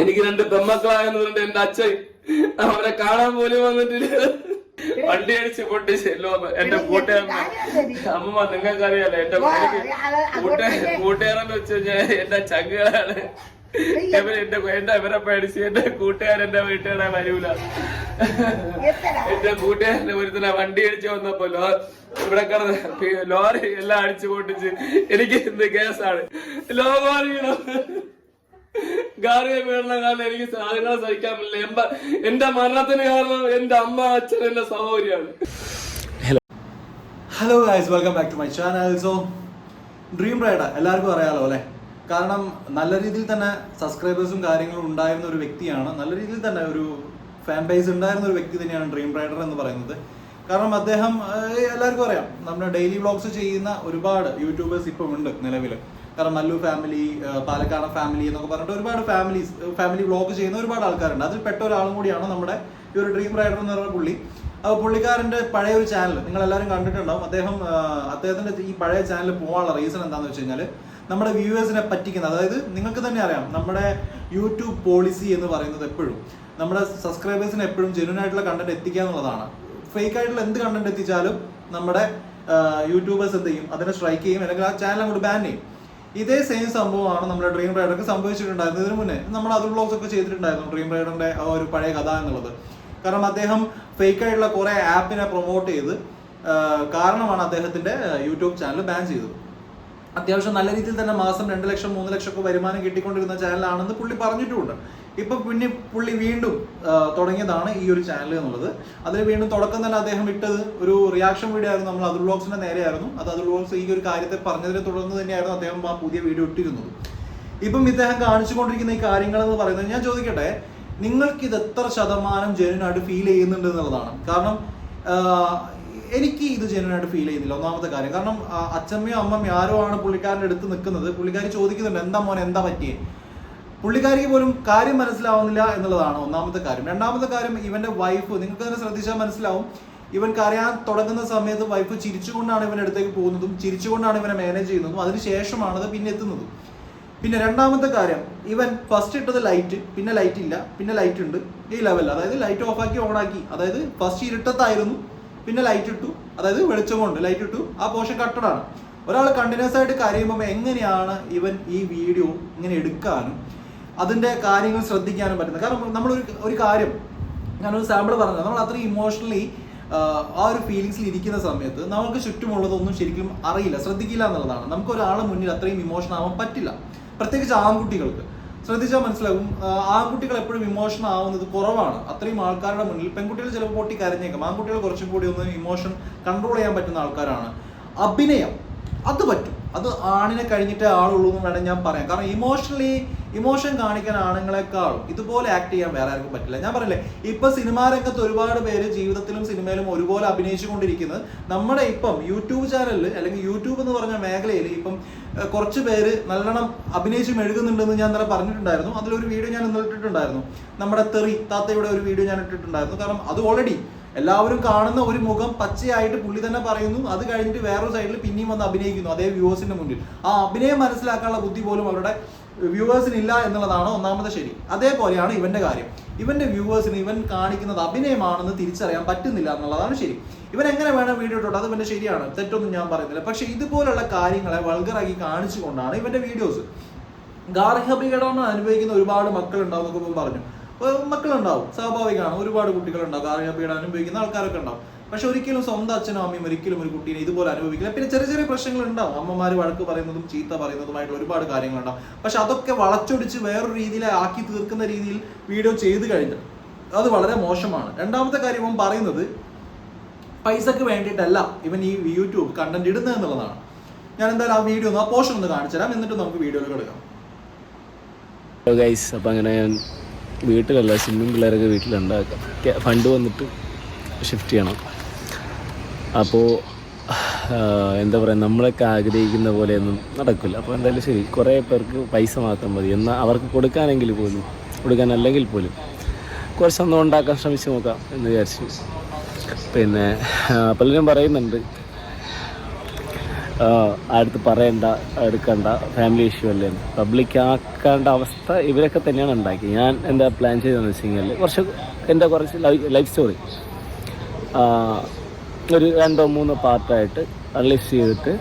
എനിക്ക് രണ്ട് പെമ്മക്കളായെന്ന് പറഞ്ഞിട്ട് എന്റെ അച്ഛൻ അവരെ കാണാൻ പോലും വന്നിട്ടില്ല. വണ്ടി അടിച്ച് പൊട്ടിച്ച് എല്ലോ എന്റെ കൂട്ടുകാരൻ അമ്മ നിങ്ങൾക്കറിയാലോ എന്റെ കൂട്ടുകാരെന്ന് വെച്ച് കഴിഞ്ഞാൽ എന്റെ ചങ്കുകളാണ്. ഇവർ എന്റെ എന്റെ ഇവരെ പേടിച്ച് എന്റെ കൂട്ടുകാരൻ എന്റെ വീട്ടുകാരെ വരൂല. എന്റെ കൂട്ടുകാരന്റെ ഒരുത്തിനെ വണ്ടി അടിച്ച് വന്നപ്പോ ലോ ഇവിടെ കിടന്ന് ലോറി എല്ലാം അടിച്ചു പൊട്ടിച്ച് എനിക്ക് എന്ത് കേസാണ്. ലോകമാറിയണം ഗാറിയെ വീഴുന്ന കാരണം എനിക്ക് സാധനങ്ങൾ സഹിക്കാൻ പറ്റില്ല. എമ്പ എന്റെ മരണത്തിന് കാരണം എന്റെ അമ്മ അച്ഛൻ എന്റെ സഹോദരിയാണ്. Hello guys welcome back to my channel so dream rider എല്ലാവർക്കും അറിയാലോ അല്ലേ? കാരണം നല്ല രീതിയിൽ തന്നെ സബ്സ്ക്രൈബേഴ്സും കാര്യങ്ങളും ഉണ്ടായിരുന്ന ഒരു വ്യക്തിയാണ്. നല്ല രീതിയിൽ തന്നെ ഒരു ഫാൻ ബേസ് ഉണ്ടായിരുന്ന ഒരു വ്യക്തി തന്നെയാണ് ഡ്രീം റൈഡർ എന്ന് പറയുന്നത്. കാരണം അദ്ദേഹം എല്ലാവർക്കും അറിയാം. നമ്മുടെ ഡെയിലി വ്ളോഗ്സ് ചെയ്യുന്ന ഒരുപാട് യൂട്യൂബേഴ്സ് ഇപ്പം ഉണ്ട് നിലവിൽ കാരണം മല്ലു ഫാമിലി പാലക്കാട് ഫാമിലി എന്നൊക്കെ പറഞ്ഞിട്ട് ഒരുപാട് ഫാമിലീസ് ഫാമിലി വ്ളോഗ് ചെയ്യുന്ന ഒരുപാട് ആൾക്കാരുണ്ട്. അതിൽ പെട്ട ഒരാളും കൂടിയാണ് നമ്മുടെ ഈ ഒരു ഡ്രീം റൈഡർ എന്ന് പറയുന്ന പുള്ളി. അപ്പോൾ പുള്ളിക്കാരന്റെ പഴയ ഒരു ചാനൽ നിങ്ങൾ എല്ലാവരും കണ്ടിട്ടുണ്ടാവും. അദ്ദേഹം അദ്ദേഹത്തിന്റെ ഈ പഴയ ചാനൽ പോകാനുള്ള റീസൺ എന്താണെന്ന് വെച്ച് കഴിഞ്ഞാൽ നമ്മുടെ വ്യൂവേഴ്സിനെ പറ്റിക്കുന്നത് അതായത് നിങ്ങൾക്ക് തന്നെ അറിയാം നമ്മുടെ യൂട്യൂബ് പോളിസി എന്ന് പറയുന്നത് എപ്പോഴും നമ്മുടെ സബ്സ്ക്രൈബേഴ്സിന് എപ്പോഴും ജെന്യൂൻ ആയിട്ടുള്ള കണ്ടന്റ് എത്തിക്കുക എന്നുള്ളതാണ്. ഫേക്ക് ആയിട്ടുള്ള എന്ത് കണ്ടന്റ് എത്തിച്ചാലും നമ്മുടെ യൂട്യൂബേഴ്സ് എന്ത് ചെയ്യും? അതിനെ സ്ട്രൈക്ക് ചെയ്യും. അല്ലെങ്കിൽ ആ ചാനൽ അങ്ങോട്ട് ബാൻ ചെയ്യും. ഇതേ സെയിം സംഭവമാണ് നമ്മുടെ ഡ്രീം റൈഡർക്ക് സംഭവിച്ചിട്ടുണ്ടായിരുന്നത് ഇതിനു മുന്നേ. നമ്മൾ അത് ബ്ലോഗ്സ് ഒക്കെ ചെയ്തിട്ടുണ്ടായിരുന്നു ഡ്രീം റൈഡറിന്റെ ആ ഒരു പഴയ കഥ എന്നുള്ളത്. കാരണം അദ്ദേഹം ഫേക്ക് ആയിട്ടുള്ള കുറെ ആപ്പിനെ പ്രൊമോട്ട് ചെയ്ത് കാരണമാണ് അദ്ദേഹത്തിന്റെ യൂട്യൂബ് ചാനൽ ബാൻ ചെയ്തത്. അത്യാവശ്യം നല്ല രീതിയിൽ തന്നെ മാസം രണ്ട് ലക്ഷം മൂന്ന് ലക്ഷം ഒക്കെ വരുമാനം കിട്ടിക്കൊണ്ടിരുന്ന ചാനലാണെന്ന് പുള്ളി പറഞ്ഞിട്ടുമുണ്ട്. ഇപ്പൊ പിന്നെ പുള്ളി വീണ്ടും തുടങ്ങിയതാണ് ഈ ഒരു ചാനൽ എന്നുള്ളത്. അതിൽ വീണ്ടും തുടക്കം തന്നെ അദ്ദേഹം ഇട്ടത് ഒരു റിയാക്ഷൻ വീഡിയോ ആയിരുന്നു നമ്മൾ അതുൽ ബ്ലോഗ്സിന്റെ നേരെയായിരുന്നു അത് അതുൽ ബ്ലോഗ്സ് ഈ ഒരു കാര്യത്തെ പറഞ്ഞതിനെ തുടർന്ന് തന്നെയായിരുന്നു അദ്ദേഹം ആ പുതിയ വീഡിയോ ഇട്ടിരുന്നത്. ഇപ്പം ഇദ്ദേഹം കാണിച്ചുകൊണ്ടിരിക്കുന്ന ഈ കാര്യങ്ങൾ എന്ന് പറയുന്നത് ഞാൻ ചോദിക്കട്ടെ നിങ്ങൾക്ക് ഇത് എത്ര ശതമാനം ജെനുവിനായിട്ട് ഫീൽ ചെയ്യുന്നുണ്ട് എന്നുള്ളതാണ്. കാരണം എനിക്ക് ഇത് ജെനുവിനായിട്ട് ഫീൽ ചെയ്യുന്നില്ല ഒന്നാമത്തെ കാര്യം. കാരണം അച്ഛമ്മയോ അമ്മമ്മയോ ആരോ ആണ് പുള്ളിക്കാരന്റെ അടുത്ത് നിൽക്കുന്നത്. പുള്ളിക്കാരി ചോദിക്കുന്നുണ്ട് എന്താ മോനെ എന്താ പറ്റിയേ? പുള്ളിക്കാരിക്ക് പോലും കാര്യം മനസ്സിലാവുന്നില്ല എന്നുള്ളതാണ് ഒന്നാമത്തെ കാര്യം. രണ്ടാമത്തെ കാര്യം ഇവന്റെ വൈഫ് നിങ്ങൾക്ക് തന്നെ ശ്രദ്ധിച്ചാൽ മനസ്സിലാവും. ഇവൻ കരയാൻ തുടങ്ങുന്ന സമയത്ത് വൈഫ് ചിരിച്ചുകൊണ്ടാണ് ഇവൻ അടുത്തേക്ക് പോകുന്നതും ചിരിച്ചുകൊണ്ടാണ് ഇവനെ മാനേജ് ചെയ്യുന്നതും അതിനുശേഷമാണ് അത് പിന്നെ എത്തുന്നതും. പിന്നെ രണ്ടാമത്തെ കാര്യം ഇവൻ ഫസ്റ്റ് ഇട്ടത് ലൈറ്റ് പിന്നെ ലൈറ്റ് ഇല്ല പിന്നെ ലൈറ്റ് ഉണ്ട്. ഈ ലെവൽ അതായത് ലൈറ്റ് ഓഫ് ആക്കി ഓൺ ആക്കി. അതായത് ഫസ്റ്റ് ഇരുട്ടത്തായിരുന്നു പിന്നെ ലൈറ്റ് ഇട്ടു. അതായത് വെളിച്ചം കൊണ്ട് ലൈറ്റ് ഇട്ടു. ആ പോർഷൻ കട്ടഡാണ് ഒരാൾ കണ്ടിന്യൂസ് ആയിട്ട് കരയുമ്പോൾ എങ്ങനെയാണ് ഇവൻ ഈ വീഡിയോ ഇങ്ങനെ എടുക്കാനും അതിന്റെ കാര്യങ്ങൾ ശ്രദ്ധിക്കാനും പറ്റുന്നത്. കാരണം നമ്മളൊരു ഒരു കാര്യം ഞാനൊരു സാമ്പിൾ പറഞ്ഞത്. നമ്മൾ അത്രയും ഇമോഷണലി ആ ഒരു ഫീലിങ്സിൽ ഇരിക്കുന്ന സമയത്ത് നമുക്ക് ചുറ്റുമുള്ളതൊന്നും ശരിക്കും അറിയില്ല ശ്രദ്ധിക്കില്ല എന്നുള്ളതാണ്. നമുക്ക് ഒരാളെ മുന്നിൽ അത്രയും ഇമോഷൻ ആവാൻ പറ്റില്ല. പ്രത്യേകിച്ച് ആൺകുട്ടികൾക്ക്. ശ്രദ്ധിച്ചാൽ മനസ്സിലാകും ആൺകുട്ടികൾ എപ്പോഴും ഇമോഷൻ ആവുന്നത് കുറവാണ്. അത്രയും ആൾക്കാരുടെ മുന്നിൽ പെൺകുട്ടികൾ ചിലപ്പോൾ പൊട്ടി കരഞ്ഞേക്കാം. ആൺകുട്ടികൾ കുറച്ചും കൂടി ഒന്ന് ഇമോഷൻ കൺട്രോൾ ചെയ്യാൻ പറ്റുന്ന ആൾക്കാരാണ്. അഭിനയം അത് പറ്റും. അത് ആണിനെ കഴിഞ്ഞിട്ടേ ആളുള്ളൂ എന്ന് ഞാൻ പറയാം. കാരണം ഇമോഷണലി ഇമോഷൻ കാണിക്കാൻ ആണുങ്ങളെക്കാളും ഇതുപോലെ ആക്ട് ചെയ്യാൻ വേറെ ആർക്കും പറ്റില്ല. ഞാൻ പറയില്ലേ ഇപ്പൊ സിനിമാ രംഗത്ത് ഒരുപാട് പേര് ജീവിതത്തിലും സിനിമയിലും ഒരുപോലെ അഭിനയിച്ചുകൊണ്ടിരിക്കുന്നത്. നമ്മുടെ ഇപ്പം യൂട്യൂബ് ചാനലിൽ അല്ലെങ്കിൽ യൂട്യൂബ് എന്ന് പറഞ്ഞ മേഖലയിൽ ഇപ്പം കുറച്ച് പേര് നല്ലോണം അഭിനയിച്ച് മെഴുകുന്നുണ്ടെന്ന് ഞാൻ ഇന്നലെ പറഞ്ഞിട്ടുണ്ടായിരുന്നു. അതിലൊരു വീഡിയോ ഞാൻ ഇന്നലെ ഇട്ടിട്ടുണ്ടായിരുന്നു. നമ്മുടെ തെറി താത്തയുടെ ഒരു വീഡിയോ ഞാൻ ഇട്ടിട്ടുണ്ടായിരുന്നു. കാരണം അത് ഓൾറെഡി എല്ലാവരും കാണുന്ന ഒരു മുഖം പച്ചയായിട്ട് പുള്ളി തന്നെ പറയുന്നു. അത് കഴിഞ്ഞിട്ട് വേറൊരു സൈഡിൽ പിന്നെയും വന്ന് അഭിനയിക്കുന്നു അതേ വ്യൂവേഴ്സിന്റെ മുന്നിൽ. ആ അഭിനയം മനസ്സിലാക്കാനുള്ള ബുദ്ധി പോലും അവരുടെ വ്യൂവേഴ്സിന് ഇല്ല എന്നുള്ളതാണ് ഒന്നാമത്തെ ശരി. അതേപോലെയാണ് ഇവന്റെ കാര്യം. ഇവന്റെ വ്യൂവേഴ്സിന് ഇവൻ കാണിക്കുന്നത് അഭിനയമാണെന്ന് തിരിച്ചറിയാൻ പറ്റുന്നില്ല എന്നുള്ളതാണ് ശരി. ഇവൻ എങ്ങനെ വേണം വീഡിയോ ഇട്ടോട്ടെ അത് ഇവന്റെ ശരിയാണ്. തെറ്റൊന്നും ഞാൻ പറയുന്നില്ല. പക്ഷെ ഇതുപോലുള്ള കാര്യങ്ങളെ വൾഗറാക്കി കാണിച്ചുകൊണ്ടാണ് ഇവന്റെ വീഡിയോസ്. ഗാർഹപീഡനം അനുഭവിക്കുന്ന ഒരുപാട് മക്കളുണ്ടാവും എന്നൊക്കെ പറഞ്ഞു. മക്കളുണ്ടാവും. സ്വാഭാവികമാണ്. ഒരുപാട് കുട്ടികളുണ്ടാവും. ഗാർഹപീഡനം അനുഭവിക്കുന്ന ആൾക്കാരൊക്കെ ഉണ്ടാവും. പക്ഷെ ഒരിക്കലും സ്വന്തം അച്ഛനും അമ്മയും ഒരിക്കലും ഒരു കുട്ടീനെ ഇതുപോലെ അനുഭവിക്കില്ല. പിന്നെ ചെറിയ ചെറിയ പ്രശ്നങ്ങൾ ഉണ്ടാവും അമ്മമാർ വഴക്ക് പറയുന്നതും ചീത്ത പറയുന്നതുമായിട്ട് ഒരുപാട് കാര്യങ്ങളുണ്ടാവും. പക്ഷെ അതൊക്കെ വളച്ചൊടിച്ച് വേറൊരു രീതിയിൽ ആക്കി തീർക്കുന്ന രീതിയിൽ വീഡിയോ ചെയ്ത് കഴിഞ്ഞു അത് വളരെ മോശമാണ്. രണ്ടാമത്തെ കാര്യം ഇവൻ പറയുന്നത് പൈസക്ക് വേണ്ടിയിട്ടല്ല ഇവൻ ഈ യൂട്യൂബ് കണ്ടന്റ് ഇടുന്നത് എന്നുള്ളതാണ്. ഞാൻ എന്തായാലും ആ വീഡിയോ ഒന്ന് ആ പോർഷൻ ഒന്ന് കാണിച്ചു തരാം. എന്നിട്ട് നമുക്ക് വീഡിയോയിൽ കിടക്കാം അങ്ങനെ ഞാൻ വീട്ടിലല്ല സിമ്മിങ് പിള്ളേരൊക്കെ വീട്ടിലുണ്ടാക്കാം ഫണ്ട് വന്നിട്ട് ഷിഫ്റ്റ് ചെയ്യണം. അപ്പോൾ എന്താ പറയുക നമ്മളൊക്കെ ആഗ്രഹിക്കുന്ന പോലെയൊന്നും നടക്കില്ല. അപ്പോൾ എന്തായാലും ശരി കുറേ പേർക്ക് പൈസ മാത്രം മതി. എന്നാൽ അവർക്ക് കൊടുക്കാനെങ്കിൽ പോലും കൊടുക്കാൻ അല്ലെങ്കിൽ പോലും കുറച്ചൊന്നും ഉണ്ടാക്കാൻ ശ്രമിച്ച് നോക്കാം എന്ന് വിചാരിച്ചു. പിന്നെ പലരും പറയുന്നുണ്ട് അടുത്ത് പറയണ്ട എടുക്കണ്ട ഫാമിലി ഇഷ്യൂ അല്ലേ പബ്ലിക് ആക്കേണ്ട അവസ്ഥ ഇവരൊക്കെ തന്നെയാണ് ഉണ്ടാക്കി ഞാൻ എന്താ പ്ലാൻ ചെയ്തതെന്ന് വെച്ച് കഴിഞ്ഞാൽ കുറച്ച് എന്റെ കുറച്ച് ലൈഫ് സ്റ്റോറി ഒരു രണ്ടോ മൂന്നോ പാർട്ടായിട്ട് അൺലിസ്റ്റ് ചെയ്തിട്ട്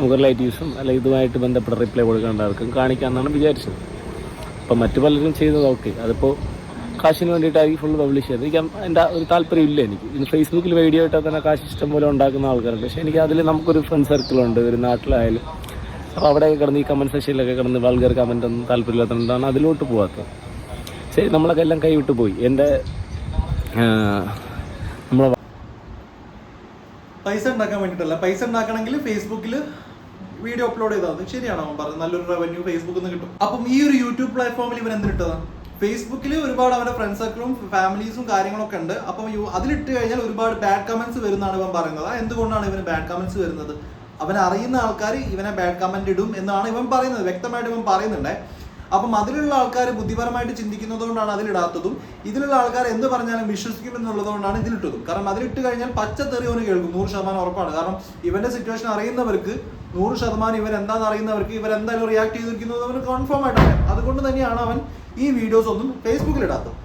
മുകളിലൈറ്റീസും അല്ലെങ്കിൽ ഇതുമായിട്ട് ബന്ധപ്പെട്ട റിപ്ലൈ കൊടുക്കേണ്ടവർക്കും കാണിക്കാമെന്നാണ് വിചാരിച്ചത്. അപ്പം മറ്റു പലരും ചെയ്തത് ഓക്കെ അതിപ്പോൾ കാശിന് വേണ്ടിയിട്ടായിരിക്കും ഫുൾ പബ്ലിഷ് ചെയ്തത്. എനിക്ക് എന്റെ ഒരു താല്പര്യം ഇല്ല എനിക്ക് ഇന്ന് ഫേസ്ബുക്കിൽ വീഡിയോ ഇട്ടാൽ തന്നെ കാശ് ഇഷ്ടം പോലെ ഉണ്ടാക്കുന്ന ആൾക്കാരുണ്ട്. പക്ഷേ എനിക്ക് അതിൽ നമുക്കൊരു ഫ്രണ്ട് സർക്കിളുണ്ട് ഒരു നാട്ടിലായാലും. അപ്പോൾ അവിടെയൊക്കെ കിടന്ന് ഈ കമന്റ് സെക്ഷനിലൊക്കെ കിടന്ന് വൾഗർ കമന്റ് ഒന്നും താല്പര്യമില്ലാത്തതുകൊണ്ടാണ് അതിലോട്ട് പോകാത്തത് ശരി നമ്മളൊക്കെ എല്ലാം കൈവിട്ട് പോയി. എന്റെ നമ്മളെ പൈസ ഉണ്ടാക്കാൻ വേണ്ടിയിട്ടല്ല പൈസ ഉണ്ടാക്കണമെങ്കിൽ ഫേസ്ബുക്കിൽ വീഡിയോ അപ്ലോഡ് ചെയ്താൽ മതി. ശരിയാണോ അവൻ പറഞ്ഞത്? നല്ലൊരു റവന്യൂ ഫേസ്ബുക്കിൽ നിന്ന് കിട്ടും. അപ്പം ഈ ഒരു യൂട്യൂബ് പ്ലാറ്റ്ഫോമിൽ ഇവൻ എന്തിട്ടതാണ് ഫേസ്ബുക്കിൽ ഒരുപാട് അവന്റെ ഫ്രണ്ട് സർക്കിളും ഫാമിലീസും കാര്യങ്ങളൊക്കെ ഉണ്ട്. അപ്പം അതിലിട്ട് കഴിഞ്ഞാൽ ഒരുപാട് ബാഡ് കമന്റ്സ് വരുന്നതാണ് ഇവൻ പറയുന്നത്. എന്തുകൊണ്ടാണ് ഇവന് ബാഡ് കമന്റ്സ് വരുന്നത്? അവൻ അറിയുന്ന ആൾക്കാർ ഇവനെ ബാഡ് കമന്റ് ഇടും എന്നാണ് ഇവൻ പറയുന്നത്. വ്യക്തമായിട്ട് ഇവൻ പറയുന്നുണ്ടേ. അപ്പം അതിലുള്ള ആൾക്കാർ ബുദ്ധിപരമായിട്ട് ചിന്തിക്കുന്നതുകൊണ്ടാണ് അതിലിടാത്തതും ഇതിലുള്ള ആൾക്കാർ എന്ത് പറഞ്ഞാലും വിശ്വസിക്കും എന്നുള്ളതുകൊണ്ടാണ് ഇതിലിട്ടതും. കാരണം അതിലിട്ട് കഴിഞ്ഞാൽ പച്ചത്തെറി അവന് കേൾക്കും നൂറ് ശതമാനം ഉറപ്പാണ്. കാരണം ഇവന്റെ സിറ്റുവേഷൻ അറിയുന്നവർക്ക് നൂറ് ശതമാനം ഇവൻ എന്താണെന്ന് അറിയുന്നവർക്ക് ഇവർ എന്തായാലും റിയാക്ട് ചെയ്തിരിക്കുന്നത് അവന് കൺഫേം ആയിട്ട് അറിയാം. അതുകൊണ്ട് തന്നെയാണ് അവൻ ഈ വീഡിയോസ് ഒന്നും ഫേസ്ബുക്കിൽ ഇടാത്തത്.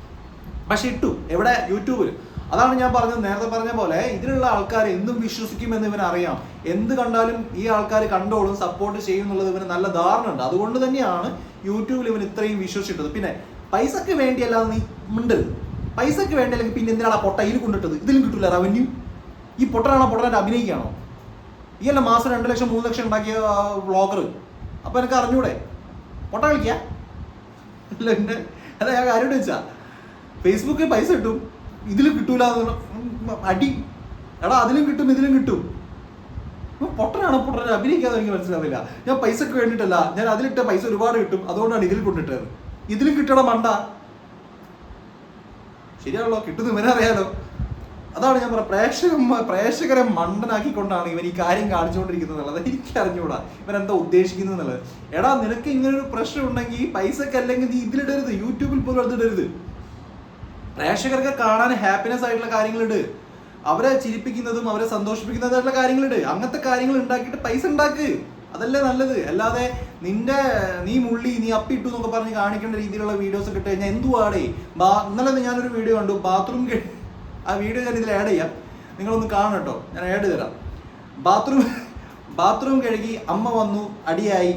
പക്ഷെ ഇട്ടു. എവിടെ? യൂട്യൂബിൽ അതാണ് ഞാൻ പറഞ്ഞത്. നേരത്തെ പറഞ്ഞ പോലെ ഇതിലുള്ള ആൾക്കാർ എന്തും വിശ്വസിക്കുമെന്ന് ഇവൻ അറിയാം. എന്ത് കണ്ടാലും ഈ ആൾക്കാർ കണ്ടോളും സപ്പോർട്ട് ചെയ്യും എന്നുള്ളത് ഇവന് നല്ല ധാരണ ഉണ്ട് അതുകൊണ്ട് തന്നെയാണ് യൂട്യൂബിൽ ഇവൻ ഇത്രയും വിശ്വസിച്ചിട്ടത്. പിന്നെ പൈസക്ക് വേണ്ടിയല്ലാതെ നീ മിണ്ടരുത്. പൈസക്ക് വേണ്ടി അല്ലെങ്കിൽ പിന്നെ എന്തിനാണ് പൊട്ട ഇതിൽ കൊണ്ടിട്ടത്? ഇതിലും കിട്ടില്ല റവന്യൂ ഈ പൊട്ടനാണോ പൊട്ടനായിട്ട് അഭിനയിക്കുകയാണോ? ഈ അല്ല മാസം രണ്ട് ലക്ഷം മൂന്ന് ലക്ഷം ഉണ്ടാക്കിയ വ്ളോഗർ അപ്പൊ എനിക്ക് അറിഞ്ഞൂടെ? പൊട്ട കളിക്കുക അല്ല എന്റെ അതാ ഞാൻ കാര്യം വെച്ചാ ഫേസ്ബുക്കിൽ പൈസ കിട്ടും. ഇതിലും കിട്ടൂല അടി. എടാ അതിലും കിട്ടും ഇതിലും കിട്ടും. പൊട്ടനാണ് പൊട്ടനാണോ? പൊട്ടനെ അഭിനയിക്കാതെ എനിക്ക് മനസ്സിലാവില്ല ഞാൻ പൈസക്ക് വേണ്ടിട്ടല്ല ഞാൻ അതിലിട്ട പൈസ ഒരുപാട് കിട്ടും. അതുകൊണ്ടാണ് ഇതിൽ കൊണ്ടിട്ടത്. ഇതിലും കിട്ടണ മണ്ട. ശരിയാണല്ലോ കിട്ടുന്ന ഇവനെ അറിയാലോ. അതാണ് ഞാൻ പറയാം പ്രേക്ഷക പ്രേക്ഷകരെ മണ്ടനാക്കിക്കൊണ്ടാണ് ഇവൻ ഈ കാര്യം കാണിച്ചുകൊണ്ടിരിക്കുന്നത് എന്നുള്ളത്. എനിക്ക് അറിഞ്ഞുകൂടാ ഇവൻ എന്താ ഉദ്ദേശിക്കുന്നത് എന്നുള്ളത്. എടാ നിനക്ക് ഇങ്ങനൊരു പ്രശ്നം ഉണ്ടെങ്കിൽ ഈ പൈസക്ക് അല്ലെങ്കിൽ നീ ഇതിലിടരുത്. യൂട്യൂബിൽ പോലും അതിടരുത് പ്രേക്ഷകർക്ക് കാണാൻ ഹാപ്പിനെസ് ആയിട്ടുള്ള കാര്യങ്ങളുണ്ട്. അവരെ ചിരിപ്പിക്കുന്നതും അവരെ സന്തോഷിപ്പിക്കുന്നതായിട്ടുള്ള കാര്യങ്ങളുണ്ട്. അങ്ങനത്തെ കാര്യങ്ങൾ ഉണ്ടാക്കിയിട്ട് പൈസ ഉണ്ടാക്ക്. അതല്ലേ നല്ലത്. അല്ലാതെ നിന്റെ നീ മുള്ളി നീ അപ്പിട്ടു എന്നൊക്കെ പറഞ്ഞ് കാണിക്കേണ്ട രീതിയിലുള്ള വീഡിയോസ് ഒക്കെ ഇട്ട് കഴിഞ്ഞാൽ എന്തുവാടേ? ബാ ഇന്നലെ ഞാനൊരു വീഡിയോ കണ്ടു. ബാത്റൂം ആ വീഡിയോ ഞാൻ ഇതിൽ ആഡ് ചെയ്യാം. നിങ്ങളൊന്ന് കാണണം കേട്ടോ. ഞാൻ ആഡ് തരാം. ബാത്റൂം ബാത്റൂം കഴുകി അമ്മ വന്നു അടിയായി.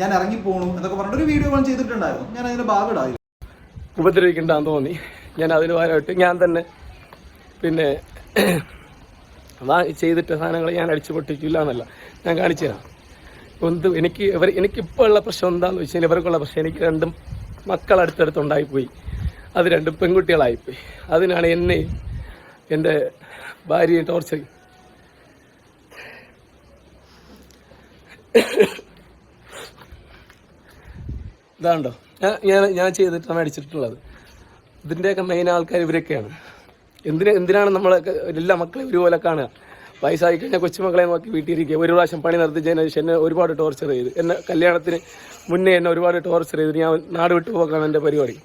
ഞാൻ ഇറങ്ങിപ്പോണു എന്നൊക്കെ പറഞ്ഞിട്ട് ഒരു വീഡിയോ ഞാൻ ചെയ്തിട്ടുണ്ടായിരുന്നു. ഞാൻ അതിന്റെ ഭാഗം ഇടാം ഉപദ്രവിക്കണ്ടെന്ന് തോന്നി. ഞാൻ അതിന് പകരമായിട്ട് ഞാൻ തന്നെ പിന്നെ ചെയ്തിട്ട സാധനങ്ങൾ ഞാൻ അടിച്ചു പൊട്ടിക്കില്ല എന്നല്ല. ഞാൻ കാണിച്ചു തരാം. എന്ത് എനിക്ക് ഇവർ എനിക്കിപ്പോൾ ഉള്ള പ്രശ്നം എന്താണെന്ന് വെച്ച് കഴിഞ്ഞാൽ ഇവർക്കുള്ള പ്രശ്നം എനിക്ക് രണ്ടും മക്കൾ അടുത്തടുത്തുണ്ടായിപ്പോയി അത് രണ്ടും പെൺകുട്ടികളായിപ്പോയി. അതിനാണ് എന്നെ എന്റെ ഭാര്യയെ ടോർച്ചർ ഇതാണ്ടോ? ഞാൻ ഞാൻ ചെയ്തിട്ടാണ് അടിച്ചിട്ടുള്ളത്. ഇതിന്റെയൊക്കെ മെയിൻ ആൾക്കാർ ഇവരൊക്കെയാണ്. എന്തിന് എന്തിനാണ് നമ്മളൊക്കെ എല്ലാ മക്കളെയും ഒരുപോലെ കാണുക? വയസ്സായി കഴിഞ്ഞാൽ കൊച്ചുമക്കളെ നോക്കി വീട്ടിലിരിക്കുക. ഒരു പ്രാവശ്യം പണി നടത്തിച്ചതിന് ശേഷം എന്നെ ഒരുപാട് ടോർച്ചർ ചെയ്ത്. എന്നെ കല്യാണത്തിന് മുന്നേ എന്നെ ഒരുപാട് ടോർച്ചർ ചെയ്ത്. ഞാൻ നാട് വിട്ടു പോകാനാണ് എന്റെ പരിപാടി.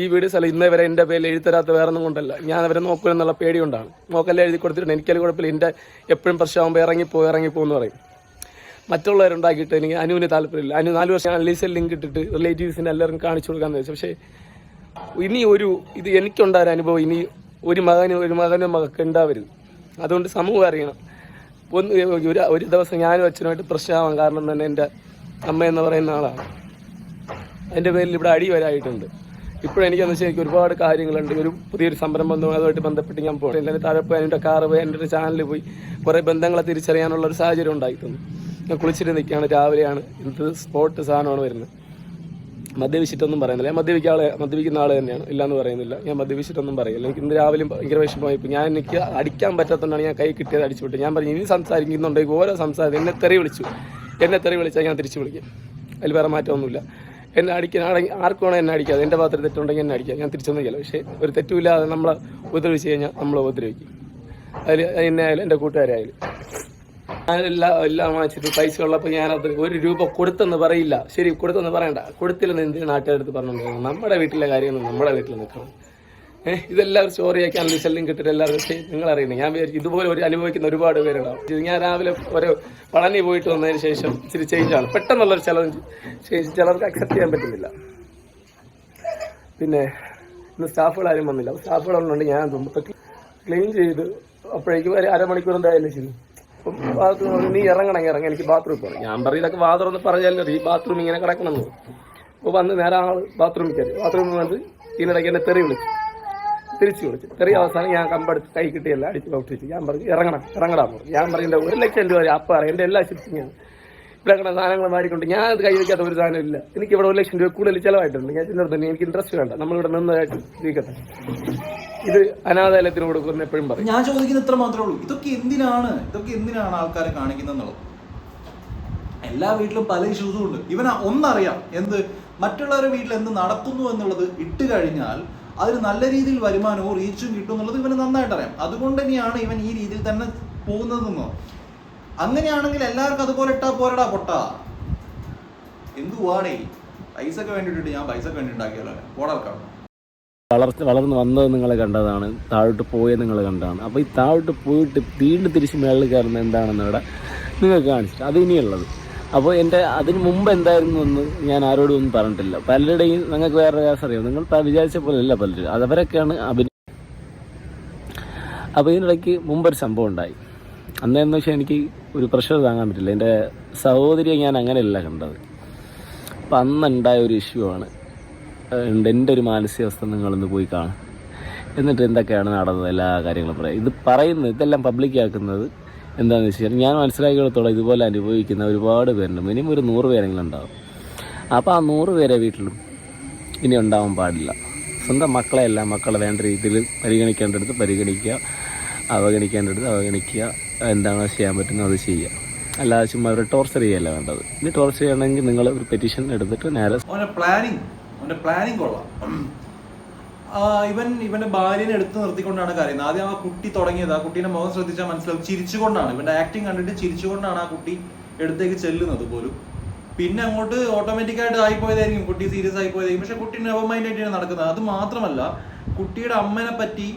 ഈ വീട് സ്ഥലം ഇന്നേ വരെ എന്റെ പേരിൽ എഴുതരാത്ത വേറെ ഒന്നും കൊണ്ടല്ല. ഞാൻ അവരെ നോക്കുമെന്നുള്ള പേടി കൊണ്ടാണ്. നോക്കല്ലേ എഴുതി കൊടുത്തിട്ടുണ്ട്. എനിക്കത് കുഴപ്പമില്ല. എന്റെ എപ്പോഴും പ്രശ്നമാകുമ്പോൾ ഇറങ്ങിപ്പോ എന്ന് പറയും. മറ്റുള്ളവരുണ്ടാക്കിയിട്ട് എനിക്ക് അനുവിന് താല്പര്യമില്ല. അനു നാല് വർഷം അലീസൽ ലിങ്ക് ഇട്ടിട്ട് റിലേറ്റീവ്സിന് എല്ലാവരും കാണിച്ചു കൊടുക്കാമെന്ന് വെച്ചു പക്ഷേ ഇനി ഒരു ഇത് എനിക്കുണ്ടായ അനുഭവം ഇനി ഒരു മകനും ഒരു മകനും മകൾക്ക് ഉണ്ടാവരുത്. അതുകൊണ്ട് സമൂഹം അറിയണം. ഒന്ന് ഒരു ഒരു ദിവസം ഞാനും അച്ഛനുമായിട്ട് പ്രശ്നമാവാൻ കാരണം തന്നെ എന്റെ അമ്മ എന്ന് പറയുന്ന ആളാണ്. അതിന്റെ പേരിൽ ഇവിടെ അടി വരായിട്ടുണ്ട് ഇപ്പോഴെനിക്കെന്ന് വെച്ചാൽ എനിക്ക് ഒരുപാട് കാര്യങ്ങളുണ്ട്. ഒരു പുതിയൊരു സംരംഭം അതുമായിട്ട് ബന്ധപ്പെട്ട് ഞാൻ പോകും എന്റെ താഴെ പോയി എന്റെ കാറ് പോയി എന്റെ ചാനലിൽ പോയി കുറേ ബന്ധങ്ങളെ തിരിച്ചറിയാനുള്ള ഒരു സാഹചര്യം ഉണ്ടായിട്ടുണ്ട്. ഞാൻ കുളിച്ചിട്ട് നിൽക്കുകയാണ് രാവിലെയാണ്. ഇത് സ്പോട്ട് സാധനമാണ് വരുന്നത്. മദ്യപിച്ചിട്ടൊന്നും പറയുന്നില്ല. ഞാൻ മദ്യപിക്ക ആളെ മദ്യപിക്കുന്ന ആൾ തന്നെയാണ്. ഇല്ലാന്ന് പറയുന്നില്ല. ഞാൻ മദ്യപിച്ചിട്ടൊന്നും പറയില്ല. എനിക്ക് ഇന്ന് രാവിലെ ഭയങ്കര വിഷമമായി ഞാൻ എനിക്ക് അടിക്കാൻ പറ്റാത്തതുകൊണ്ടാണ് ഞാൻ കൈ കിട്ടിയത് അടിച്ചു വിട്ടു ഞാൻ പറഞ്ഞു ഇനി സംസാരിക്കുന്നുണ്ടെങ്കിൽ ഓരോ സംസാരം എന്നെ തെറി വിളിച്ചു. എന്നെ തെറി വിളിച്ചാൽ ഞാൻ തിരിച്ചു വിളിക്കും. അതിൽ വേറെ മാറ്റമൊന്നുമില്ല. എന്നെ അടിക്കാൻ ആണെങ്കിൽ ആർക്കും വേണം എന്നെ അടിക്കാതെ എന്റെ ഭാഗത്ത് തെറ്റുണ്ടെങ്കിൽ എന്നെ അടിക്കാം. ഞാൻ തിരിച്ചൊന്നും ചെയ്യില്ല. പക്ഷേ ഒരു തെറ്റുമില്ലാതെ നമ്മളെ ഉപദ്രവിച്ച് കഴിഞ്ഞാൽ നമ്മളെ ഉപദ്രവിക്കും. അതിൽ എന്നെ ആയാലും എന്റെ കൂട്ടുകാരായാലും ഞാനെല്ലാം എല്ലാം വാങ്ങിച്ചിട്ട് പൈസ ഉള്ളപ്പോൾ ഞാനത് ഒരു രൂപ കൊടുത്തെന്ന് പറയില്ല. ശരി കൊടുത്തെന്ന് പറയണ്ട. കൊടുത്തില്ലെന്ന് എന്തിനാ നാട്ടുകാരടുത്ത് പറഞ്ഞിട്ടുണ്ടായിരുന്നു നമ്മുടെ വീട്ടിലെ കാര്യമൊന്നും നമ്മുടെ വീട്ടിൽ നിൽക്കണം. ഏഹ് ഇതെല്ലാവരും സ്റ്റോറിയാക്കി അൺലിസെല്ലും കിട്ടിയിട്ട് എല്ലാവരും നിങ്ങൾ അറിയുന്നത് ഞാൻ വിചാരിച്ചു ഇതുപോലെ ഒരു അനുഭവിക്കുന്ന ഒരുപാട് പേരുണ്ടാവും. ഞാൻ രാവിലെ ഒരു പളനി പോയിട്ട് വന്നതിന് ശേഷം ഇച്ചിരി ചേഞ്ചാണ് പെട്ടെന്നുള്ളൊരു ചലഞ്ച് ചിലർക്ക് അക്സെപ്റ്റ് ചെയ്യാൻ പറ്റുന്നില്ല. പിന്നെ ഇന്ന് സ്റ്റാഫുകൾ ആരും വന്നില്ല. സ്റ്റാഫുകളുണ്ട് ഞാൻ തുമ്പത്ത് ക്ലീൻ ചെയ്ത് അപ്പോഴേക്കും ഒരു അരമണിക്കൂർ എന്തായാലും ശരി. ബാത്റൂം നീ ഇറങ്ങണം ഇറങ്ങി എനിക്ക് ബാത്റൂമിൽ പോകണം ഞാൻ പറയും ഇതൊക്കെ ബാത്റൂം എന്ന് പറഞ്ഞാലും ഈ ബാത്റൂം ഇങ്ങനെ കിടക്കണമെന്ന്. അപ്പോൾ വന്ന് നേരെ ആൾ ബാത്റൂമിൽ കയറി. ബാത്റൂമിൽ വന്ന് ഇതിനിടയ്ക്ക് എന്നെ തെറി വിളിച്ചു. തിരിച്ചു വിളിച്ചു. തെറി അവസാനം ഞാൻ കമ്പെടുത്ത് കൈ കിട്ടിയല്ല അടിച്ച് പ്രവർത്തിച്ചു ഞാൻ പറഞ്ഞു ഇറങ്ങണം ഇറങ്ങടാ ഞാൻ പറയുന്നത് ഒരു ലക്ഷം രൂപ അപ്പ അറിയാം. എന്റെ എല്ലാ ഷിഫ്റ്റിങ്ങാണ് ഇവിടെ കിടന്ന സാധനങ്ങൾ മാറിക്കൊണ്ട് ഞാൻ അത് കൈ വയ്ക്കാത്ത ഒരു സാധനം ഇല്ല. എനിക്ക് ഇവിടെ ഒരു ലക്ഷം രൂപ കൂടുതൽ ചിലവായിട്ടുണ്ട്. ഞാൻ ചിലർ തന്നെ എനിക്ക് ഇൻട്രസ്റ്റ് വേണ്ട. നമ്മളിവിടെ നിന്നതായിട്ട് ജീവിക്കട്ടെ. ഇത് അനാഥാലയത്തിന് കൊടുക്കുന്ന എപ്പോഴും പറയും. ഞാൻ ചോദിക്കുന്നത് ഇത്ര മാത്രമേ ഉള്ളൂ. ഇതൊക്കെ എന്തിനാണ്? ഇതൊക്കെ എന്തിനാണ് ആൾക്കാരെ കാണിക്കുന്നത് എന്നുള്ളത്? എല്ലാ വീട്ടിലും പല ഇഷ്യൂസും ഉണ്ട്. ഇവൻ ഒന്നറിയാം. എന്ത്? മറ്റുള്ളവരുടെ വീട്ടിൽ എന്ത് നടക്കുന്നു എന്നുള്ളത് ഇട്ട് കഴിഞ്ഞാൽ അതിന് നല്ല രീതിയിൽ വരുമാനവും റീച്ചും കിട്ടും എന്നുള്ളത് ഇവന് നന്നായിട്ട് അറിയാം. അതുകൊണ്ട് തന്നെയാണ് ഇവൻ ഈ രീതിയിൽ തന്നെ പോകുന്നതെന്നോ? അങ്ങനെയാണെങ്കിൽ എല്ലാവർക്കും അതുപോലെ ഇട്ടാ പോരടാ പൊട്ട. എന്തുവാണേ പൈസ ഒക്കെ വേണ്ടിയിട്ട് ഞാൻ പൈസ ഒക്കെ വേണ്ടി ഉണ്ടാക്കിയാലോ പോടാർക്കാം വളർച്ച വളർന്ന് വന്നത് നിങ്ങൾ കണ്ടതാണ്. താഴോട്ട് പോയത് നിങ്ങൾ കണ്ടതാണ്. അപ്പോൾ ഈ താഴോട്ട് പോയിട്ട് വീണ്ടും തിരിച്ച് മേളിൽ കയറുന്നത് എന്താണെന്ന് ഇവിടെ നിങ്ങൾക്ക് കാണിച്ചിട്ട് അത് ഇനിയുള്ളത്. അപ്പോൾ എന്റെ അതിന് മുമ്പ് എന്തായിരുന്നു എന്ന് ഞാൻ ആരോടും ഒന്നും പറഞ്ഞിട്ടില്ല. പലരുടെയും നിങ്ങൾക്ക് വേറെ കേസ് അറിയാം. നിങ്ങൾ വിചാരിച്ച പോലെ അല്ല പലരും. അതവരൊക്കെയാണ് അഭിനയം അപ്പോൾ ഇതിനിടയ്ക്ക് മുമ്പൊരു സംഭവം ഉണ്ടായി. അന്നേന്ന് വെച്ചാൽ എനിക്ക് ഒരു പ്രഷർ താങ്ങാൻ പറ്റില്ല. എന്റെ സഹോദരിയെ ഞാൻ അങ്ങനെയല്ല കണ്ടത്. അപ്പം അന്നുണ്ടായ ഒരു ഇഷ്യൂ ആണ്. ഉണ്ട്. എന്റെ ഒരു മാനസികാവസ്ഥ നിങ്ങളൊന്ന് പോയി കാണും. എന്നിട്ട് എന്തൊക്കെയാണ് നടന്നത്? എല്ലാ കാര്യങ്ങളും പറയാം. ഇത് പറയുന്നത് ഇതെല്ലാം പബ്ലിക്കാക്കുന്നത് എന്താണെന്ന് എന്താണെന്ന് വെച്ചാൽ ഞാൻ മനസ്സിലാക്കിയിടത്തോളം ഇതുപോലെ അനുഭവിക്കുന്ന ഒരുപാട് പേരുണ്ട്. മിനിമം ഒരു നൂറ് പേരെങ്കിലും ഉണ്ടാവും അപ്പോൾ ആ നൂറ് പേരെ വീട്ടിലും ഇനി ഉണ്ടാവാൻ പാടില്ല. സ്വന്തം മക്കളെ എല്ലാം മക്കളെ വേണ്ട രീതിയിൽ പരിഗണിക്കേണ്ടടുത്ത് പരിഗണിക്കുക അവഗണിക്കേണ്ടടുത്ത് അവഗണിക്കുക എന്താണോ ചെയ്യാൻ പറ്റുന്നത് അത് ചെയ്യുക. അല്ലാതെ ചുമ്മാ അവരെ ടോർച്ചർ ചെയ്യല്ല വേണ്ടത്. ഇനി ടോർച്ചർ ചെയ്യണമെങ്കിൽ നിങ്ങൾ ഒരു പെറ്റീഷൻ എടുത്തിട്ട് നേരെ പ്ലാനിങ് അവന്റെ പ്ലാനിങ് കൊള്ളാം. ഇവൻ ഇവന്റെ ഭാര്യനെ എടുത്തു നിർത്തിക്കൊണ്ടാണ് കരയുന്നത്. ആദ്യം ആ കുട്ടി തുടങ്ങിയത്. ആ കുട്ടീന്റെ മുഖം ശ്രദ്ധിച്ചാൽ മനസ്സിലാവും. ചിരിച്ചുകൊണ്ടാണ്. ഇവന്റെ ആക്ടിങ് കണ്ടിട്ട് ചിരിച്ചുകൊണ്ടാണ് ആ കുട്ടി എടുത്തേക്ക് ചെല്ലുന്നത് പോലും. പിന്നെ അങ്ങോട്ട് ഓട്ടോമാറ്റിക്കായിട്ട് ആയിപ്പോയതായിരിക്കും. കുട്ടി സീരിയസ് ആയി പോയതായിരിക്കും പക്ഷെ കുട്ടി നെവർ മൈൻഡ് ആയിട്ടാണ് നടക്കുന്നത്. അത് മാത്രമല്ല കുട്ടിയുടെ അമ്മനെ പറ്റി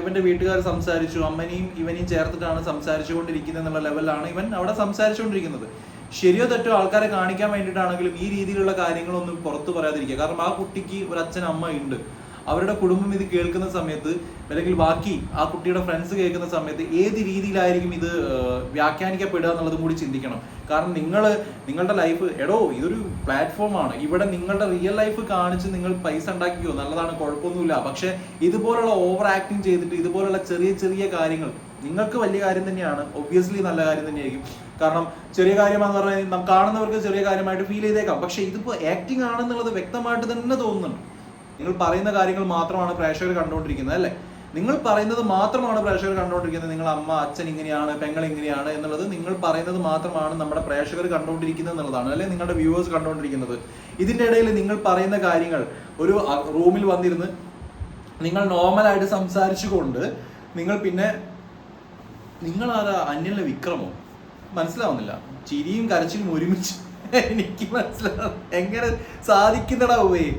ഇവന്റെ വീട്ടുകാർ സംസാരിച്ചു. അമ്മനെയും ഇവനെയും ചേർത്തിട്ടാണ് സംസാരിച്ചുകൊണ്ടിരിക്കുന്നത് എന്നുള്ള ലെവലാണ് ഇവൻ അവിടെ സംസാരിച്ചുകൊണ്ടിരിക്കുന്നത്. ശരിയോ തെറ്റോ ആൾക്കാരെ കാണിക്കാൻ വേണ്ടിയിട്ടാണെങ്കിലും ഈ രീതിയിലുള്ള കാര്യങ്ങളൊന്നും പുറത്തു പറയാതിരിക്കുക. കാരണം ആ കുട്ടിക്ക് ഒരു അച്ഛൻ അമ്മ ഉണ്ട്. അവരുടെ കുടുംബം ഇത് കേൾക്കുന്ന സമയത്ത് അല്ലെങ്കിൽ ബാക്കി ആ കുട്ടിയുടെ ഫ്രണ്ട്സ് കേൾക്കുന്ന സമയത്ത് ഏത് രീതിയിലായിരിക്കും ഇത് വ്യാഖ്യാനിക്കപ്പെടുക എന്നുള്ളതും കൂടി ചിന്തിക്കണം. കാരണം നിങ്ങൾ നിങ്ങളുടെ ലൈഫ് എടോ ഇതൊരു പ്ലാറ്റ്ഫോമാണ് ഇവിടെ നിങ്ങളുടെ റിയൽ ലൈഫ് കാണിച്ച് നിങ്ങൾ പൈസ ഉണ്ടാക്കിക്കോ. നല്ലതാണ് കുഴപ്പമൊന്നുമില്ല. പക്ഷെ ഇതുപോലുള്ള ഓവർ ആക്ടിങ് ചെയ്തിട്ട് ഇതുപോലുള്ള ചെറിയ ചെറിയ കാര്യങ്ങൾ നിങ്ങൾക്ക് വലിയ കാര്യം തന്നെയാണ്. ഒബ്വിയസ്ലി നല്ല കാര്യം തന്നെയായിരിക്കും. കാരണം ചെറിയ കാര്യമാണെന്ന് പറഞ്ഞാൽ നമുക്ക് കാണുന്നവർക്ക് ചെറിയ കാര്യമായിട്ട് ഫീൽ ചെയ്തേക്കാം. പക്ഷെ ഇതിപ്പോ ആക്ടിങ് ആണെന്നുള്ളത് വ്യക്തമായിട്ട് തന്നെ തോന്നുന്നുണ്ട്. നിങ്ങൾ പറയുന്ന കാര്യങ്ങൾ മാത്രമാണ് പ്രേക്ഷകർ കണ്ടുകൊണ്ടിരിക്കുന്നത് അല്ലേ? നിങ്ങൾ പറയുന്നത് മാത്രമാണ് പ്രേക്ഷകർ കണ്ടുകൊണ്ടിരിക്കുന്നത്. നിങ്ങൾ അമ്മ അച്ഛൻ ഇങ്ങനെയാണ് പെങ്ങൾ ഇങ്ങനെയാണ് എന്നുള്ളത് നിങ്ങൾ പറയുന്നത് മാത്രമാണ് നമ്മുടെ പ്രേക്ഷകർ കണ്ടുകൊണ്ടിരിക്കുന്നത് എന്നുള്ളതാണ് അല്ലെ? നിങ്ങളുടെ വ്യൂവേഴ്സ് കണ്ടുകൊണ്ടിരിക്കുന്നത്. ഇതിന്റെ ഇടയിൽ നിങ്ങൾ പറയുന്ന കാര്യങ്ങൾ ഒരു റൂമിൽ വന്നിരുന്ന് നിങ്ങൾ നോർമലായിട്ട് സംസാരിച്ചുകൊണ്ട് നിങ്ങൾ പിന്നെ നിങ്ങൾ ആരാ അന്യല്ല വിക്രമോ? മനസ്സിലാവുന്നില്ല. ചിരിയും കരച്ചിലും ഒരുമിച്ച്. എനിക്ക് മനസ്സിലാവും എങ്ങനെ സാധിക്കുന്നടാ പോയി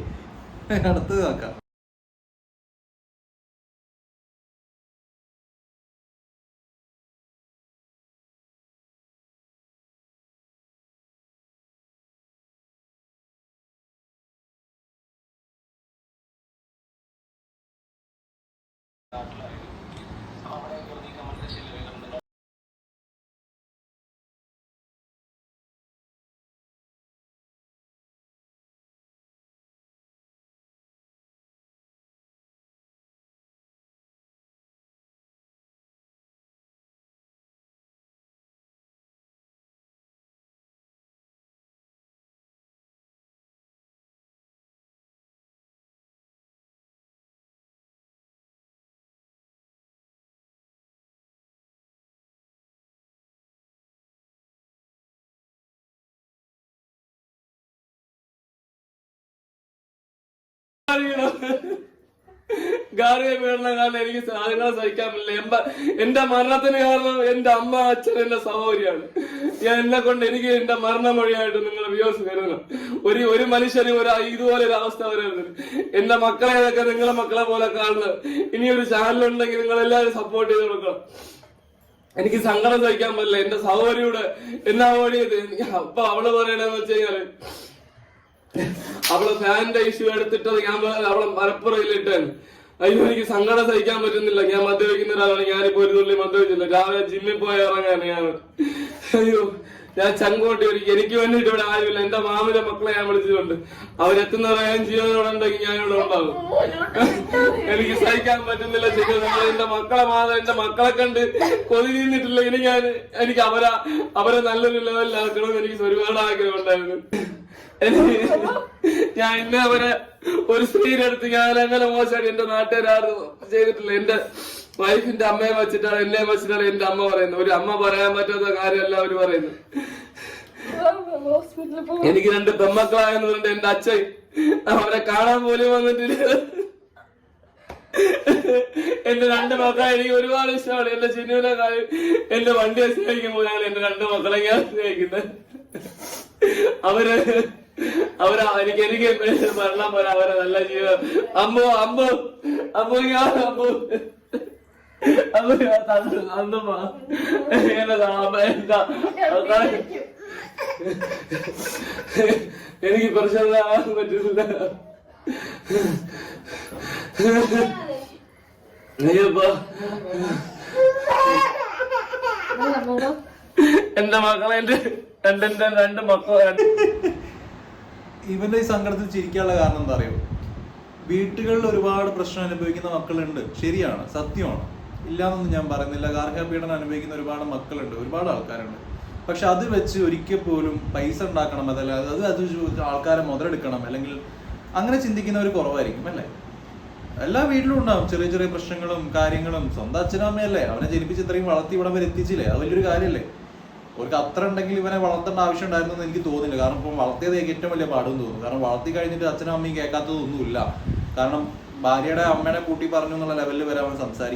അടുത്തത് നോക്കാം. അറിയണം. ഗാർഹിക പീഡനം കാരണം എനിക്ക് സാധനങ്ങൾ സഹിക്കാൻ പറ്റില്ല. എമ്പ എന്റെ മരണത്തിന് കാരണം എന്റെ അമ്മ അച്ഛൻ എന്റെ സഹോദരിയാണ്. ഞാൻ എന്നെ കൊണ്ട് എനിക്ക് എന്റെ മരണമൊഴിയായിട്ട് നിങ്ങൾ വ്യൂസ് കരുതണം ഒരു ഒരു മനുഷ്യന് ഒരു ഇതുപോലെ ഒരു അവസ്ഥ വരുന്നത് എന്റെ മക്കളെ ഇതൊക്കെ നിങ്ങളെ മക്കളെ പോലെ കാണുന്നത്. ഇനി ഒരു ചാനലുണ്ടെങ്കിൽ നിങ്ങൾ എല്ലാവരും സപ്പോർട്ട് ചെയ്ത് കൊടുക്കണം. എനിക്ക് സങ്കടം സഹിക്കാൻ പറ്റില്ല. എന്റെ സഹോദരിയുടെ എന്നാ ഓടിയത് അപ്പൊ അവൾ പറയണെന്ന് വെച്ച് കഴിഞ്ഞാൽ അവൾ ഫാനിന്റെ ഇഷ്യൂ എടുത്തിട്ടത് ഞാൻ അവളെ മലപ്പുറയിലിട്ടാണ് അയ്യോ എനിക്ക് സങ്കടം സഹിക്കാൻ പറ്റുന്നില്ല. ഞാൻ മദ്യപിക്കുന്ന ഒരാളാണ്. ഞാനിപ്പോ ഒരു തുള്ളി മദ്യപിച്ചില്ല രാവിലെ ജിമ്മിൽ പോയി ഇറങ്ങാൻ ഞാൻ അയ്യോ. ഞാൻ ചങ്കോട്ടി ഒരു എനിക്ക് വേണ്ടിട്ട് ഇവിടെ ആരുമില്ല. എന്റെ മാമിന്റെ മക്കളെ ഞാൻ വിളിച്ചിട്ടുണ്ട്. അവരെത്തുന്ന ഞാൻ ജീവനോടെ ഉണ്ടെങ്കിൽ ഞാൻ ഇവിടെ ഉണ്ടാകും. എനിക്ക് സഹിക്കാൻ പറ്റുന്നില്ല ശരിക്കും. എന്റെ മക്കളെ മാത്രം എന്റെ മക്കളെ കണ്ട് കൊതി ഇനി ഞാൻ എനിക്ക് അവരെ അവരെ നല്ലൊരു ലെവലിലാക്കണമെന്ന് എനിക്ക് ഒരുപാട് ആഗ്രഹം ഉണ്ടായിരുന്നു. ഞാൻ ഇന്നേ അവരെ ഒരു സ്ത്രീയുടെ അടുത്ത് ഞാൻ അങ്ങനെ മോശമായിട്ട് എന്റെ നാട്ടുകാരും ചെയ്തിട്ടില്ല. എന്റെ വൈഫിന്റെ അമ്മയെ വെച്ചിട്ടാണ് എന്നെ വെച്ചിട്ടാണ് എന്റെ അമ്മ പറയുന്നത്. ഒരു അമ്മ പറയാൻ പറ്റാത്ത കാര്യമല്ല അവർ പറയുന്നത്. എനിക്ക് രണ്ട് പെമ്മക്കളായെന്ന് എന്റെ അച്ഛൻ അവരെ കാണാൻ പോലും വന്നിട്ടില്ല. എന്റെ രണ്ട് മക്കളെ എനിക്ക് ഒരുപാട് ഇഷ്ടമാണ്. എന്റെ ചിന്നുവിനെ കാര്യം എന്റെ വണ്ടിയെ സ്നേഹിക്കുമ്പോൾ ഞാൻ എന്റെ രണ്ട് മക്കളെ ഞാൻ സ്നേഹിക്കുന്നത്. അവർ അവര എനിക്ക് എനിക്ക് മരണം പോലെ അവരെ നല്ല ജീവിതം. അമ്മോ അമ്മോ അമ്മോ ഞാൻ അമ്മോ. എനിക്ക് പറ്റുന്നില്ല അയ്യപ്പ എന്റെ മക്കളെ എന്റെ എന്റെ എന്റെ രണ്ട് മക്കളെ. ഇവന്റെ ഈ സങ്കടത്തിൽ ചിരിക്കാനുള്ള കാരണം എന്താ അറിയോ? വീട്ടുകളിൽ ഒരുപാട് പ്രശ്നം അനുഭവിക്കുന്ന മക്കളുണ്ട്. ശരിയാണ് സത്യമാണ്. ഇല്ലാന്നൊന്നും ഞാൻ പറയുന്നില്ല. ഗാർഹിക പീഡനം അനുഭവിക്കുന്ന ഒരുപാട് മക്കളുണ്ട്. ഒരുപാട് ആൾക്കാരുണ്ട്. പക്ഷെ അത് വെച്ച് ഒരിക്കൽ പോലും പൈസ ഉണ്ടാക്കണം അതല്ല അത് അത് ആൾക്കാരെ മുതലെടുക്കണം. അല്ലെങ്കിൽ അങ്ങനെ ചിന്തിക്കുന്നവർ കുറവായിരിക്കും അല്ലേ? എല്ലാ വീട്ടിലും ഉണ്ടാവും. ചെറിയ ചെറിയ പ്രശ്നങ്ങളും കാര്യങ്ങളും. സ്വന്തം അച്ഛനും അമ്മയല്ലേ? അവനെ ജനിപ്പിച്ച് ഇത്രയും വളർത്തി ഇവിടം വരെ എത്തിച്ചില്ലേ? അത് വലിയൊരു കാര്യമല്ലേ അവർക്ക് അത്ര ഉണ്ടെങ്കിൽ ഇവനെ വളർത്തേണ്ട ആവശ്യം ഉണ്ടായിരുന്നു എന്ന് എനിക്ക് തോന്നുന്നില്ല. കാരണം ഇപ്പം വളർത്തിയത് ഏറ്റവും വലിയ പാടും തോന്നുന്നു. കാരണം വളർത്തി കഴിഞ്ഞിട്ട് അച്ഛനും അമ്മയും കേൾക്കാത്തതൊന്നുമില്ല. കാരണം ഭാര്യയുടെ അമ്മേനെ കൂട്ടി പറഞ്ഞു എന്നുള്ള ലെവലിൽ വരെ അവൻ സംസാരിക്കും.